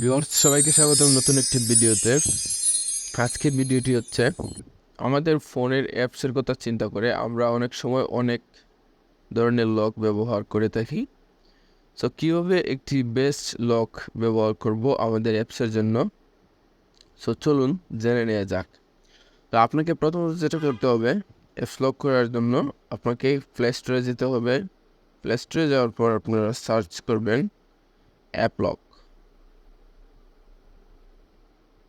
Viewers, সবাইকে স্বাগতম নতুন একটি ভিডিওতে। আজকের ভিডিওটি হচ্ছে, আমাদের ফোনের অ্যাপসের কথা চিন্তা করে আমরা অনেক সময় অনেক ধরনের লক ব্যবহার করে থাকি। সো কীভাবে একটি বেস্ট লক ব্যবহার করব আমাদের অ্যাপসের জন্য? সো চলুন জেনে নেওয়া যাক। তো আপনাকে প্রথমত যেটা করতে হবে অ্যাপস লক করার জন্য আপনাকে প্লে স্টোরে যেতে হবে। প্লে স্টোরে যাওয়ার পর আপনারা সার্চ করবেন অ্যাপ লক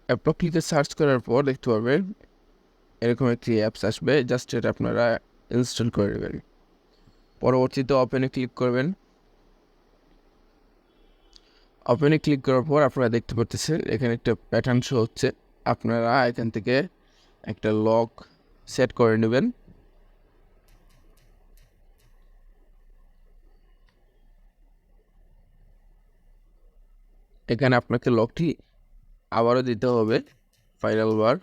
অ্যাপলক সার্চ করার পর দেখতে পাবেন এরকম একটি অ্যাপস আসবে জাস্ট এটা আপনারা ইনস্টল করে নেবেন। পরবর্তীতে ওপেনে ক্লিক করবেন। ওপেনে ক্লিক করার পর আপনারা দেখতে পাচ্ছেন এখানে একটা প্যাটার্ন শো হচ্ছে। আপনারা এখান থেকে একটা লক সেট করে নেবেন। এখানে আপনাকে লকটি আবারও দিতে হবে ফাইনাল বার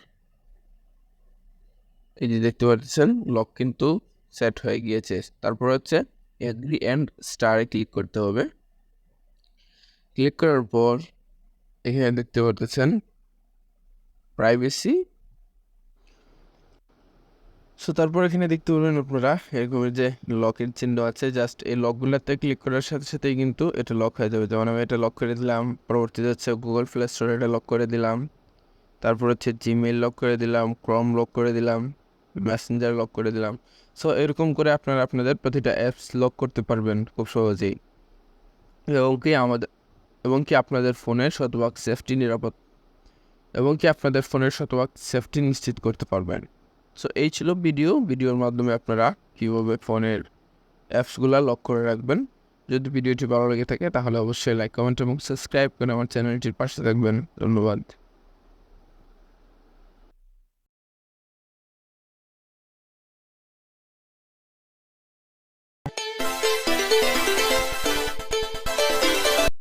এই যে দেখতে পাচ্ছেন লক কিন্তু সেট হয়ে গিয়েছে। তারপর হচ্ছে এগ্রি অ্যান্ড স্টারে ক্লিক করতে হবে। ক্লিক করার পর এখানে দেখতে পাচ্ছেন প্রাইভেসি সো তারপর এখানে দেখতে পাবেন আপনারা, এরকম যে লকের চিহ্ন আছে জাস্ট এই লকগুলোতে ক্লিক করার সাথে সাথেই কিন্তু এটা লক হয়ে যাবে। যেমন আমি এটা লক করে দিলাম, পরবর্তীতে হচ্ছে গুগল প্লে স্টোরে এটা লক করে দিলাম, তারপর হচ্ছে জিমেইল লক করে দিলাম ক্রম লক করে দিলাম মেসেঞ্জার লক করে দিলাম। সো এরকম করে আপনারা আপনাদের প্রতিটা অ্যাপস লক করতে পারবেন খুব সহজেই। এবং কি আমাদের, এবং কি আপনাদের ফোনের শতভাগ সেফটি নিরাপদ, এবং কি আপনাদের ফোনের শতভাগ সেফটি নিশ্চিত করতে পারবেন। সো এই ছিল ভিডিও ভিডিওর মাধ্যমে আপনারা কীভাবে ফোনের অ্যাপসগুলো লক করে রাখবেন। যদি ভিডিওটি ভালো লেগে থাকে, তাহলে অবশ্যই লাইক কমেন্ট এবং সাবস্ক্রাইব করে আমার চ্যানেলটির পাশে থাকবেন। ধন্যবাদ।